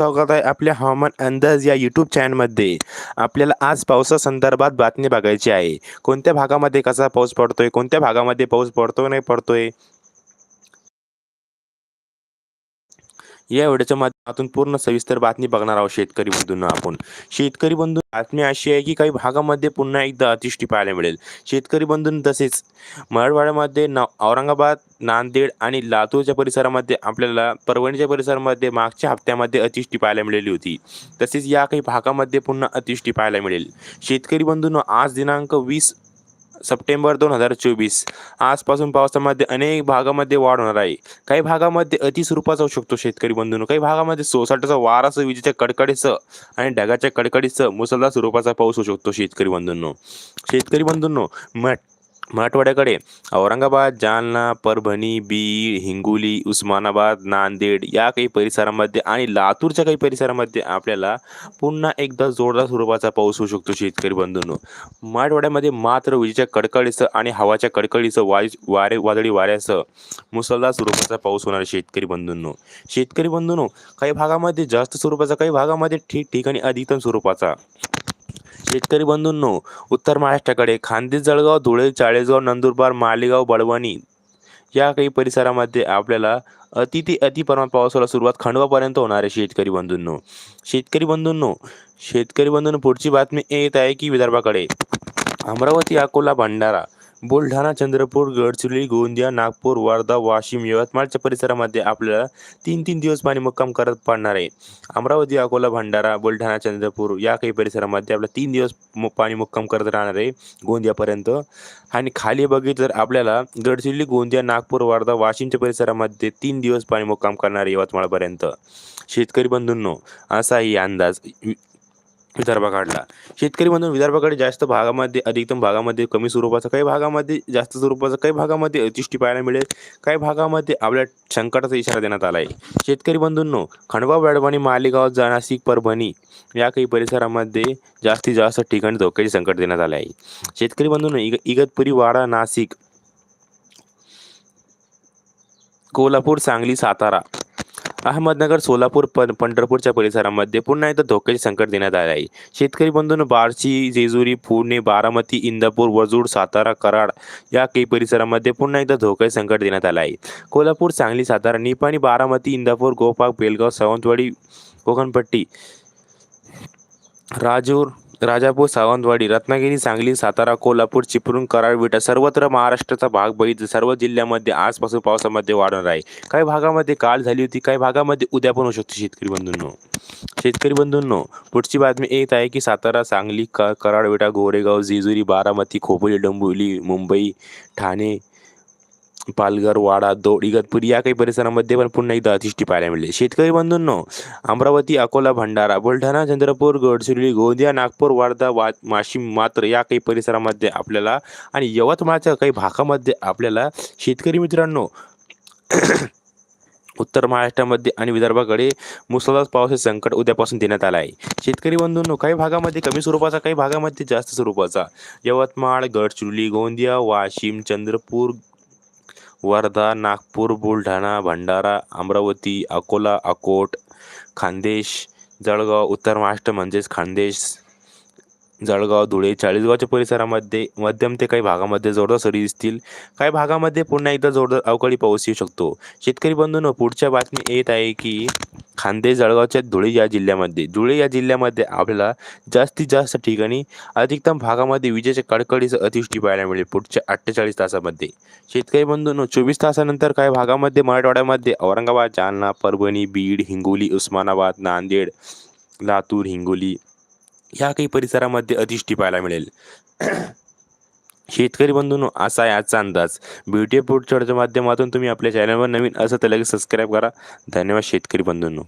स्वागत आहे आपल्या हवामान अंदाज या यूट्यूब चॅनलमध्ये आपल्याला आज पावसासंदर्भात बातमी बघायची आहे. कोणत्या भागामध्ये कसा पाऊस पडतोय? कोणत्या भागामध्ये पाऊस पडतोय नाही पडतोय? या व्हिडिओच्या माध्यमातून पूर्ण सविस्तर बातमी बघणार आहोत शेतकरी बंधूंना आपण. शेतकरी बंधू बातमी अशी आहे की काही भागामध्ये पुन्हा एकदा अतिष्ठी पाहायला मिळेल. शेतकरी बंधून तसेच मराठवाड्यामध्ये ना औरंगाबाद नांदेड आणि लातूरच्या परिसरामध्ये आपल्याला परभणीच्या परिसरामध्ये मागच्या हप्त्यामध्ये अतिष्ठी पाहायला मिळाली होती. तसेच या काही भागामध्ये पुन्हा अतिष्ठी पाहायला मिळेल. शेतकरी बंधूंना आज दिनांक वीस सप्टेंबर दोन हजार चोवीस. आजपासून पावसामध्ये अनेक भागामध्ये वाढ होणार आहे. काही भागामध्ये अतिस्वरूपाचा होऊ शकतो शेतकरी बंधून. काही भागामध्ये सोसाट्याचा वारासह विजेच्या कडकडीसह आणि ढगाच्या कडकडीसह मुसळधार स्वरूपाचा पाऊस होऊ शकतो शेतकरी बंधूंनो. शेतकरी बंधूंनो मठ मराठवाड्याकडे औरंगाबाद जालना परभणी बीड हिंगोली उस्मानाबाद नांदेड या काही परिसरामध्ये आणि लातूरच्या काही परिसरामध्ये आपल्याला पुन्हा एकदा जोरदार स्वरूपाचा पाऊस होऊ शकतो शेतकरी बंधूंनो. मराठवाड्यामध्ये मात्र विजेच्या कडकडीसह आणि हवाच्या कडकडीसह वाय वारे वादळी वाऱ्यासह मुसळधार स्वरूपाचा पाऊस होणार आहे शेतकरी बंधूंनो. शेतकरी बंधूंनो काही भागामध्ये जास्त स्वरूपाचा काही भागामध्ये ठिकठिकाणी अधिकतम स्वरूपाचा. शेतकरी बंधूंनो उत्तर महाराष्ट्राकडे खानदेश जळगाव धुळे चाळीसगाव नंदुरबार मालेगाव बळवणी या काही परिसरामध्ये आपल्याला अति ते अति प्रमाणात पावसाला सुरुवात खंडवापर्यंत होणार आहे शेतकरी बंधूंनो. शेतकरी बंधूंनो शेतकरी बंधूंनो पुढची बातमी येत आहे की विदर्भाकडे. अमरावती अकोला भंडारा बुलढाणा चंद्रपूर गडचिरोली गोंदिया नागपूर वर्धा वाशिम यवतमाळच्या परिसरामध्ये आपल्याला तीन तीन दिवस पाणी मुक्काम करत पडणार आहे. अमरावती अकोला भंडारा बुलढाणा चंद्रपूर या काही परिसरामध्ये आपल्याला तीन दिवस पाणी मुक्काम करत राहणार आहे गोंदियापर्यंत. आणि खाली बघितलं तर आपल्याला गडचिरोली गोंदिया नागपूर वर्धा वाशिमच्या परिसरामध्ये तीन दिवस पाणी मुक्काम करणार आहे यवतमाळपर्यंत. शेतकरी बंधूंनो असाही अंदाज. विदर्भाकडला शेतकरी म्हणून विदर्भाकडे जास्त भागामध्ये अधिकतम भागामध्ये कमी स्वरूपाचा काही भागामध्ये जास्त स्वरूपाचा काही भागामध्ये अतिष्ठी पाहायला मिळेल. काही भागामध्ये आपल्या संकटाचा इशारा देण्यात आला आहे शेतकरी बंधूंनो खंडवा बेडवाणी मालेगाव जा- नाशिक परभणी या काही परिसरामध्ये जास्तीत जास्त ठिकाणी धोक्याचे संकट देण्यात आले आहे शेतकरी बंधूंनो इग इगतपुरी वाडा नाशिक कोल्हापूर सांगली सातारा अहमदनगर सोलापूर पं पंढरपूरच्या परिसरामध्ये पुन्हा एकदा धोक्याचे संकट देण्यात आले आहे. शेतकरी बंधून बार्शी जेजुरी पुणे बारामती इंदापूर वजूड सातारा कराड या काही परिसरामध्ये पुन्हा एकदा धोक्याचे संकट देण्यात आलं आहे. कोल्हापूर सांगली सातारा निपाणी बारामती इंदापूर गोपाक बेलगाव सावंतवाडी कोकणपट्टी राजूर राजापूर सावंतवाडी रत्नागिरी सांगली सातारा कोल्हापूर चिपळूण कराड विटा सर्वत्र महाराष्ट्राचा भाग बघितला सर्व जिल्ह्यामध्ये आजपासून पावसामध्ये वाढणार आहे. काही भागामध्ये काल झाली होती काही भागामध्ये उद्या पण होऊ शकतो शेतकरी बंधूंनो. शेतकरी बंधूंनो पुढची बातमी येत आहे की सातारा सांगली क कराड विटा गोरेगाव जेजुरी बारामती खोपोली डोंबिवली मुंबई ठाणे पालघर वाडा दौड इगतपुरी या काही परिसरामध्ये पण पुन्हा एकदा अतिष्ठी पाहायला मिळेल शेतकरी बंधूंनो अमरावती अकोला भंडारा बुलढाणा चंद्रपूर गडचिरोली गोंदिया नागपूर वर्धा वा वाशिम मात्र या काही परिसरामध्ये आपल्याला आणि यवतमाळच्या काही भागामध्ये आपल्याला शेतकरी मित्रांनो उत्तर महाराष्ट्रामध्ये आणि विदर्भाकडे मुसळधार पावसाचे संकट उद्यापासून देण्यात आलं आहे. शेतकरी बंधूंनो काही भागामध्ये कमी स्वरूपाचा काही भागामध्ये जास्त स्वरूपाचा. यवतमाळ गडचिरोली गोंदिया वाशिम चंद्रपूर वर्धा नागपूर बुलढाणा भंडारा अमरावती अकोला अकोट खानदेश जळगाव उत्तर महाराष्ट्र म्हणजेच खानदेश जळगाव धुळे चाळीसगावच्या परिसरामध्ये मध्यम ते काही भागामध्ये जोरदार सरी दिसतील. काही भागामध्ये पुन्हा एकदा जोरदार अवकाळी पाऊस येऊ शकतो. शेतकरी बंधूंनो पुढच्या बातमी येत आहे की खांदे जळगावच्या धुळे या जिल्ह्यामध्ये. धुळे या जिल्ह्यामध्ये आपल्याला जास्तीत जास्त ठिकाणी अधिकतम भागामध्ये विजेच्या कडकडीचं अतिवृष्टी पाहायला मिळेल पुढच्या अठ्ठेचाळीस तासामध्ये. शेतकरी बंधूंनो चोवीस तासानंतर काही भागामध्ये मराठवाड्यामध्ये औरंगाबाद जालना परभणी बीड हिंगोली उस्मानाबाद नांदेड लातूर हिंगोली ह्या काही परिसरामध्ये अतिष्ठी पाहायला मिळेल. शेतकरी बंधूंनो असा आहे आजचा अंदाज. ब्युटी पुढच्या माध्यमातून तुम्ही आपल्या चॅनलवर नवीन असं तर लगेच सबस्क्राईब करा. धन्यवाद शेतकरी बंधूंनो.